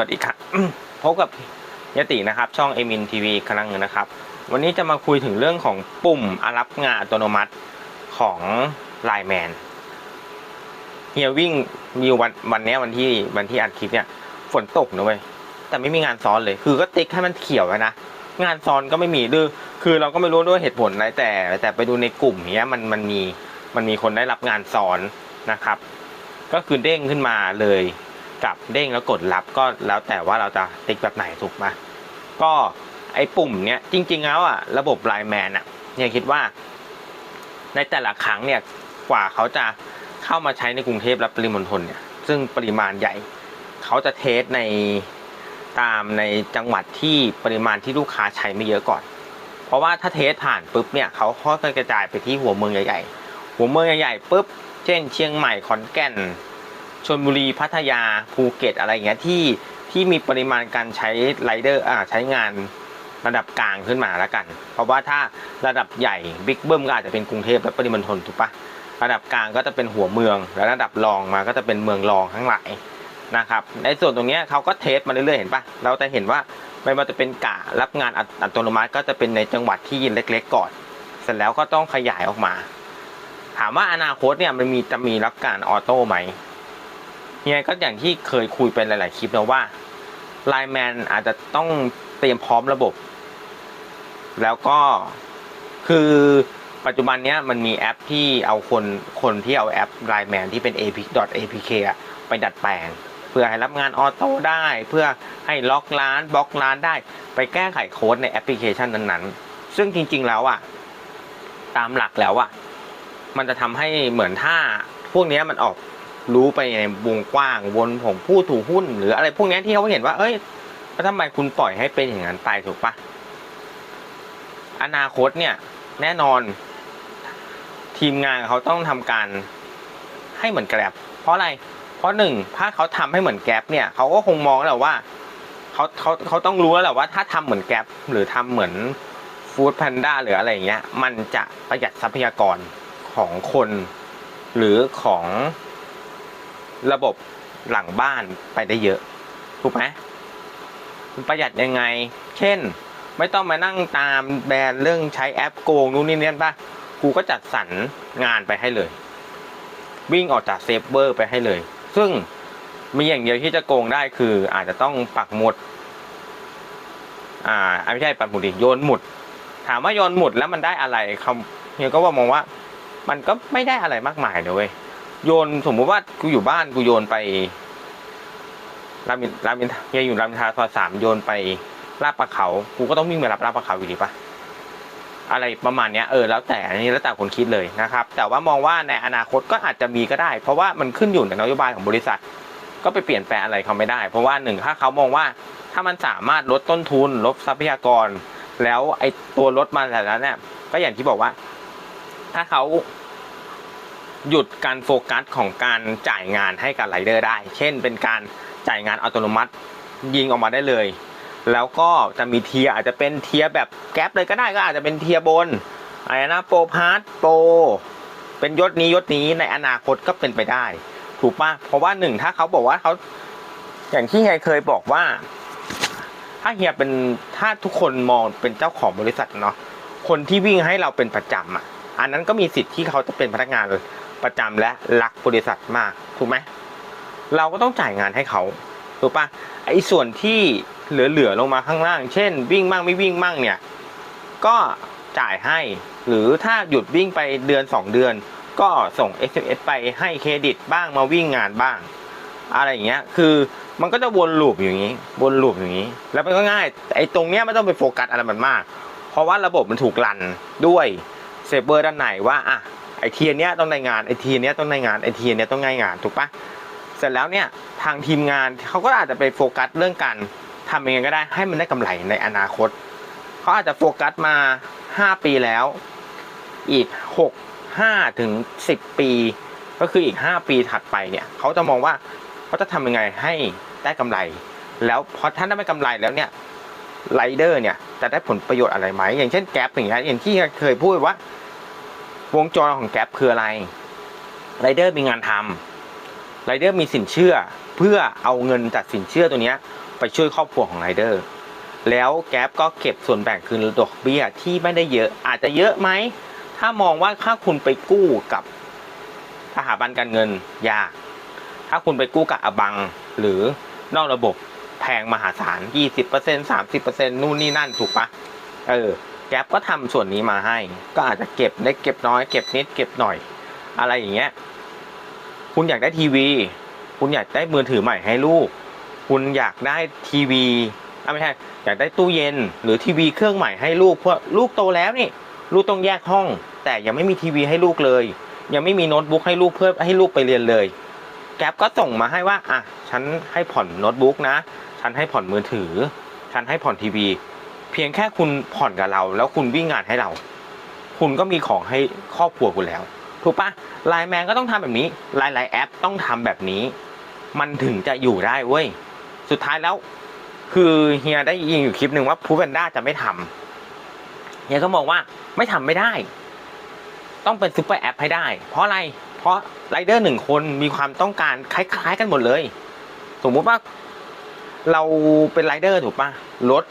วัสดีครับพบกับยตินะครับ ช่องเอมินทีวีครั้งนึงนะครับ วันนี้จะมาคุยถึงเรื่องของปุ่มอารับงานอัตโนมัติของไลแมนเฮียวิ่งมีวันวันนี้วันที่วันที่อัดคลิปเนี่ยฝนตกนะเว้ยแต่ไม่มีงานซ้อนเลย คือก็ติ๊กให้มันเขียวไว้นะงานซ้อนก็ไม่มีดื้อคือเราก็ไม่รู้ด้วยเหตุผลอะไรแต่ แต่ไปดูในกลุ่มเนี้ยมันมันมีมันมีคนได้รับงานซ้อนนะครับ ก็คือเด้งขึ้นมาเลย กับเด้งแล้วกดรับก็แล้วแต่ว่าเราจะติ๊กแบบไหนถูกไหมก็ไอ้ปุ่มเนี้ยจริง ๆ แล้วอะระบบไลน์แมนอะเนี่ยคิดว่า ในแต่ละครั้งเนี่ยกว่าเขาจะเข้ามาใช้ในกรุงเทพและปริมณฑลเนี่ยซึ่งปริมาณใหญ่ เขาจะเทสในตามในจังหวัดที่ปริมาณที่ลูกค้าใช้ไม่เยอะก่อน เพราะว่าถ้าเทสผ่านปุ๊บเนี่ยเขาค่อยกระจายไปที่หัวเมืองใหญ่ๆหัวเมืองใหญ่ๆปุ๊บเช่น เชียงใหม่ขอนแก่น ชลบุรีพัทยาภูเก็ตอะไรอย่างเงี้ยที่ที่มีปริมาณการใช้ไรเดอร์อ่าใช้งานระดับกลางขึ้นมาแล้วกัน เพราะว่าถ้าระดับใหญ่บิ๊กเบิ้มก็อาจจะเป็นกรุงเทพและปริมณฑลถูกปะระดับกลางก็จะเป็นหัวเมือง และระดับรองมาก็จะเป็นเมืองรองทั้งหลายนะครับ ในส่วนตรงนี้เขาก็เทสมาเรื่อยๆเห็นปะเราจะเห็นว่าไม่ว่าจะเป็นกะรับงานอัตอัตโนมัติก็จะเป็นในจังหวัดที่เล็ก ๆ ก่อน เสร็จแล้วก็ต้องขยายออกมา ถามว่าอนาคตเนี่ยมันมีจะมีรับการออโต้ไหม เนี่ยก็อย่างที่เคยคุยเป็นหลาย ๆ คลิปนะว่าไลแมนอาจจะต้องเตรียมพร้อมระบบ แล้วก็คือปัจจุบันนี้มันมีแอปที่เอาคนคนที่เอาแอปไลแมนที่เป็น apk .apk ไปดัดแปลง เพื่อให้รับงานออโต้ได้ เพื่อให้ล็อกร้านบล็อกร้านได้ ไปแก้ไขโค้ดในแอปพลิเคชันนั้น ๆ ซึ่งจริง ๆ แล้วอะตามหลักแล้วอะมันจะทำให้เหมือนถ้าพวกนี้มันออก รู้ไปในวงกว้างวนของผู้ถือหุ้น หรืออะไรพวกนี้ที่เขาเห็นว่า เอ้ยแล้วทำไมคุณปล่อยให้เป็นอย่างนั้นไปถูกปะอนาคตเนี่ย แน่นอน ทีมงานเขาต้องทำการให้เหมือนแกร็บเพราะอะไร เพราะหนึ่งถ้าเขาทำให้เหมือนแกร็บเนี่ยเขาก็คงมองแล้วว่าเขาเขาเขาต้องรู้แล้วแหละว่าถ้าทำเหมือนแกร็บหรือทำเหมือนฟู้ดแพนด้าหรืออะไรอย่างเงี้ย มันจะประหยัดทรัพยากรของคน หรือของ ระบบหลังบ้านไปได้เยอะ ถูกไหมประหยัดยังไง เช่น ไม่ต้องมานั่งตามแบรนด์เรื่องใช้แอปโกงนู่นนี่เนี่ยป่ะกูก็จัดสรรงานไปให้เลย วิ่งออกจากเซฟเวอร์ไปให้เลย ซึ่งมีอย่างเดียวที่จะโกงได้คืออาจจะต้องปักหมุด อ่าไม่ใช่ปักหมุดดิโยนหมุด ถามว่าโยนหมุดแล้วมันได้อะไรคำเฮียก็ว่ามองว่า มันก็ไม่ได้อะไรมากมายเลยเว้ย โยนสมมุติว่ากูอยู่บ้านกูโยนไปรามินรามินเฮียอยู่รามินทราซอยสามโยนไปลาดปลาเขากูก็ต้องวิ่งไปรับลาดปลาเขาอยู่ดีปะอะไรประมาณเนี้ยเออแล้วแต่อันนี้แล้วแต่คนคิดเลยนะครับ แต่ว่ามองว่าในอนาคตก็อาจจะมีก็ได้ เพราะว่ามันขึ้นอยู่ในนโยบายของบริษัท ก็ไปเปลี่ยนแปลงอะไรเขาไม่ได้ เพราะว่าหนึ่งถ้าเขามองว่าถ้ามันสามารถลดต้นทุน ลดทรัพยากร แล้วไอ้ตัวรถมาแต่ละนั้นเนี่ยก็อย่างที่บอกว่า ถ้าเขา หยุดการโฟกัสของการจ่ายงานให้กับไรเดอร์ได้ เช่น เป็นการจ่ายงานอัตโนมัติยิงออกมาได้เลย แล้วก็จะมีเทียอาจจะเป็นเทียแบบแก๊ปเลยก็ได้ก็อาจจะเป็นเทียบนอะไรนะโปรพาร์ตโปรเป็นยศนี้ยศนี้ในอนาคตก็เป็นไปได้ ถูกปะเพราะว่าหนึ่งถ้าเขาบอกว่าเขาอย่างที่เฮียเคยบอกว่า ถ้าเฮียเป็นถ้าทุกคนมองเป็นเจ้าของบริษัทเนาะคนที่วิ่งให้เราเป็นประจำอะอันนั้นก็มีสิทธิ์ที่เขาจะเป็นพนักงานเลย ประจำและรักบริษัทมากถูกไหมเราก็ต้องจ่ายงานให้เขาถูกปะไอ้ส่วนที่เหลือๆลงมาข้างล่าง เช่น วิ่งมั่งไม่วิ่งมั่งเนี่ยก็จ่ายให้ หรือถ้าหยุดวิ่งไปเดือน 2 เดือน ก็ส่ง SMS ไปให้เครดิตบ้างมาวิ่งงานบ้าง อะไรอย่างเงี้ยคือมันก็จะวนลูปอย่างนี้วนลูปอย่างนี้ แล้วมันก็ง่ายไอ้ตรงเนี้ยไม่ต้องไปโฟกัสอะไรมันมาก เพราะว่าระบบมันถูกรันด้วยเซฟเวอร์ด้านในว่าอะ อเทียเนี้ยต้องได้งานไอเทียเนี้ยต้องได้งานไอเทียเนี้ยต้องได้งานถูกปะเสร็จแล้วเนี่ยทางทีมงานเขาก็อาจจะไปโฟกัสเรื่องการทำยังไงก็ได้ให้มันได้กำไรในอนาคตเขาอาจจะโฟกัสมา 5 ปีแล้ว อีก 6 5ถึง10 ปี ก็คืออีก 5 ปีถัดไปเนี่ยเขาจะมองว่าเขาจะทำยังไงให้ได้กำไร แล้วพอท่านได้ไม่กำไรแล้วเนี่ยไรเดอร์เนี่ยจะได้ผลประโยชน์อะไรไหมอย่างเช่นแก๊ปอย่างเงี้ยอย่างที่เคยพูดว่า วงจรของแก๊ปคืออะไรไรเดอร์มีงานทำไรเดอร์มีสินเชื่อ เพื่อเอาเงินจากสินเชื่อตัวนี้ไปช่วยครอบครัวของไรเดอร์แล้วแก๊ปก็เก็บส่วนแบ่งคืนดอกเบี้ยที่ไม่ได้เยอะอาจจะเยอะไหม ถ้ามองว่าถ้าคุณไปกู้กับสถาบันการเงินยาก ถ้าคุณไปกู้กับอบังหรือนอกระบบแพงมหาศาล 20% 30%นู่นนี่นั่นถูกปะเออ แก๊ปก็ทำส่วนนี้มาให้ ก็อาจจะเก็บได้เก็บน้อยเก็บนิดเก็บหน่อย อะไรอย่างเงี้ย คุณอยากได้ทีวี คุณอยากได้มือถือใหม่ให้ลูก คุณอยากได้ทีวีอะไม่ใช่อยากได้ตู้เย็นหรือทีวีเครื่องใหม่ให้ลูกเพราะลูกโตแล้วนี่ ลูกต้องแยกห้อง แต่ยังไม่มีทีวีให้ลูกเลย ยังไม่มีโน้ตบุ๊กให้ลูกเพื่อให้ลูกไปเรียนเลย แก๊ปก็ส่งมาให้ว่าอะฉันให้ผ่อนโน้ตบุ๊กนะ ฉันให้ผ่อนมือถือ ฉันให้ผ่อนทีวี พียงแค่คุณผ่อนกับเรา แล้วคุณวิ่งงานให้เรา คุณก็มีของให้ครอบครัวคุณแล้ว ถูกปะไลน์แมนก็ต้องทำแบบนี้หลายๆแอปต้องทำแบบนี้ มันถึงจะอยู่ได้เว้ยสุดท้ายแล้ว คือเฮียได้ยินอยู่คลิปหนึ่งว่าพูแพนด้าจะไม่ทำเฮียก็มองว่าไม่ทำไม่ได้ ต้องเป็นซูเปอร์แอปให้ได้ เพราะอะไรเพราะไรเดอร์หนึ่งคนมีความต้องการคล้าย ๆ กันหมดเลย สมมุติว่าเราเป็นไรเดอร์ถูกปะรถ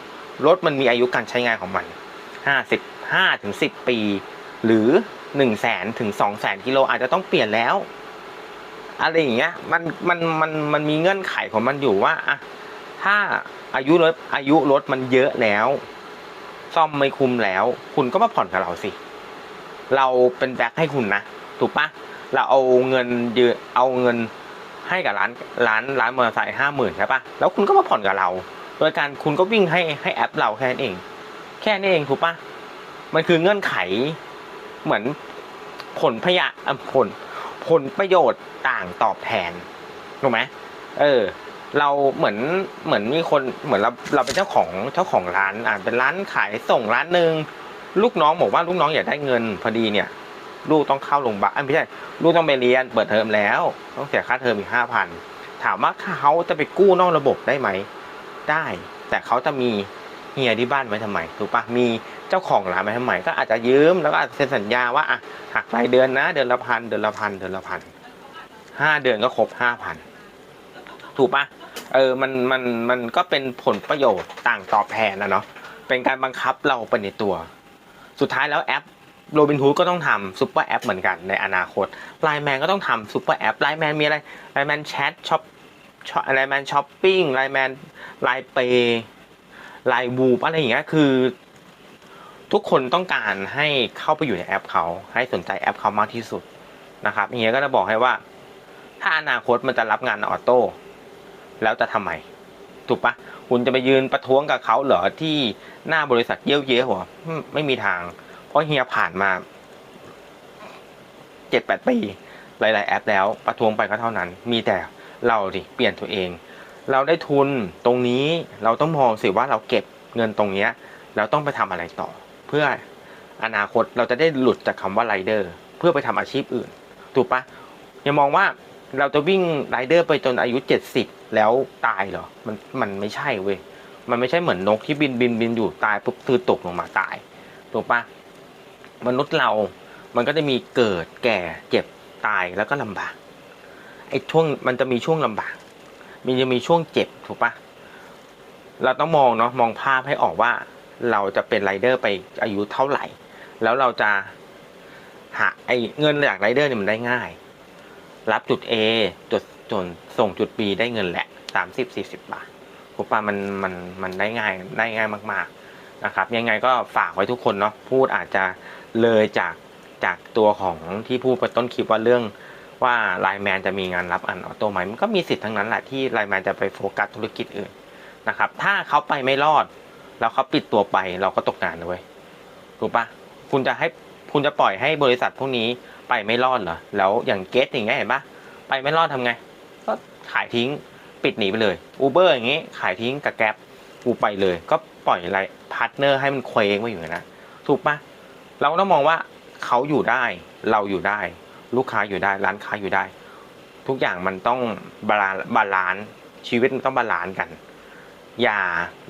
รถมันมีอายุการใช้งานของมันห้าสิบห้าถึงสิบปี หรือหนึ่งแสนถึงสองแสนกิโลอาจจะต้องเปลี่ยนแล้ว อะไรอย่างเงี้ยมันมันมันมันมีเงื่อนไขของมันอยู่ว่าอะถ้าอายุรถอายุรถมันเยอะแล้ว ซ่อมไม่คุ้มแล้ว คุณก็มาผ่อนกับเราสิ เราเป็นแบ็คให้คุณนะ ถูกปะเราเอาเงินเยอะเอาเงินให้กับร้านร้านร้านมอเตอร์ไซค์ห้าหมื่นใช่ปะแล้วคุณก็มาผ่อนกับเรา โดยการคุณก็วิ่งให้ให้แอปเราแค่นั้นเอง แค่นี้เองถูกปะมันคือเงื่อนไขเหมือนผลพยะผลผลประโยชน์ต่างตอบแทนถูกไหมเออ เราเหมือนเหมือนมีคนเหมือนเราเราเป็นเจ้าของเจ้าของร้านอ่าเป็นร้านขายส่งร้านหนึ่งลูกน้องบอกว่าลูกน้องอยากได้เงินพอดีเนี่ย ลูกต้องเข้าโรงพยาบาลอะไม่ใช่ลูกต้องไปเรียนเปิดเทอมแล้ว ต้องเสียค่าเทอมอีกห้าพันถามว่าเขาจะไปกู้นอกระบบได้ไหม ได้ แต่เขาจะมีเฮียที่บ้านไว้ทำไมถูกปะมีเจ้าของร้านไว้ทำไมก็อาจจะยืมแล้วก็อาจจะเซ็นสัญญาว่าอะหักรายเดือนนะเดือนละพันเดือนละพันเดือนละพันห้าเดือนก็ครบห้าพันถูกปะเออมันมันมันก็เป็นผลประโยชน์ต่างตอบแทนนะเนาะเป็นการบังคับเราไปในตัว สุดท้ายแล้วแอปโรบินฮูดก็ต้องทำซุปเปอร์แอปเหมือนกันในอนาคตไลแมนก็ต้องทำซุปเปอร์แอปไลแมนมีอะไรไลแมนแชทช็อป ไลแมนช้อปปิ้งไลแมนไลเปย์ไลบูปอะไรอย่างเงี้ยคือ ทุกคนต้องการให้เข้าไปอยู่ในแอปเขาให้สนใจแอปเขามากที่สุดนะครับเฮียก็จะบอกให้ว่า ถ้าอนาคตมันจะรับงานออโต้แล้วจะทำไมถูกปะคุณจะไปยืนประท้วงกับเขาเหรอที่หน้าบริษัทเยี่ยเย้หัวไม่มีทาง เพราะเฮียผ่านมาเจ็ดแปดปีหลาย ๆ แอปแล้วประท้วงไปก็เท่านั้น มีแต่ เราดิเปลี่ยนตัวเอง เราได้ทุนตรงนี้เราต้องมองสิว่าเราเก็บเงินตรงเนี้ยเราต้องไปทำอะไรต่อ เพื่ออนาคตเราจะได้หลุดจากคำว่าไรเดอร์เพื่อไปทำอาชีพอื่น ถูกปะอย่ามองว่าเราจะวิ่งไรเดอร์ไปจนอายุเจ็ดสิบแล้วตายเหรอ มันมันไม่ใช่เว้ย มันไม่ใช่เหมือนนกที่บินบินบินอยู่ตายปุ๊บคือตกลงมาตาย ถูกปะมนุษย์เรา มันก็จะมีเกิดแก่เจ็บตายแล้วก็ลำบาก อ้ช่วงมันจะมีช่วงลำบากมีจะมีช่วงเจ็บถูกปะเราต้องมองเนาะมองภาพให้ออกว่าเราจะเป็นไรเดอร์ไปอายุเท่าไหร่ แล้วเราจะหาไอ้เงินจากไรเดอร์เนี่ยมันได้ง่าย รับจุด A จุดจนส่งจุด B ได้เงินแหละสามสิบสี่สิบบาทถูกปะมันมันมันได้ง่ายได้ง่ายมาก ๆนะครับ ยังไงก็ฝากไว้ทุกคนเนาะพูดอาจจะเลยจากจากตัวของที่พูดไปต้นคลิปว่าเรื่อง ว่าไลแมนจะมีงานรับอันออโต้ไหมมันก็มีสิทธิ์ทั้งนั้นแหละที่ไลแมนจะไปโฟกัสธุรกิจอื่นนะครับ ถ้าเขาไปไม่รอด แล้วเขาปิดตัวไปเราก็ตกงานเลยถูกปะคุณจะให้คุณจะปล่อยให้บริษัทพวกนี้ไปไม่รอดเหรอแล้วอย่างเกตอย่างเงี้ยเห็นปะไปไม่รอดทำไง ก็ขายทิ้งปิดหนีไปเลยอูเบอร์อย่างงี้ขายทิ้งกับแก๊ปกูไปเลย ก็ปล่อยอะไรพาร์ทเนอร์ให้มันเคว้งไว้อยู่นะถูกปะเราต้องมองว่าเขาอยู่ได้เราอยู่ได้ ลูกค้าอยู่ได้ ร้านค้าอยู่ได้ ทุกอย่างมันต้องบาลานบาลานซ์ชีวิตมันต้องบาลานซ์กัน อย่า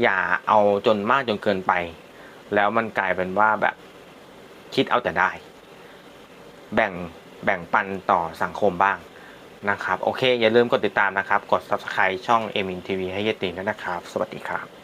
อย่าเอาจนมากจนเกินไป แล้วมันกลายเป็นว่าแบบคิดเอาแต่ได้ แบ่งแบ่งปันต่อสังคมบ้างนะครับ โอเค อย่าลืมกดติดตามนะครับ กด subscribe ช่องเอมินทีวีให้เยติด้วยนะครับ สวัสดีครับ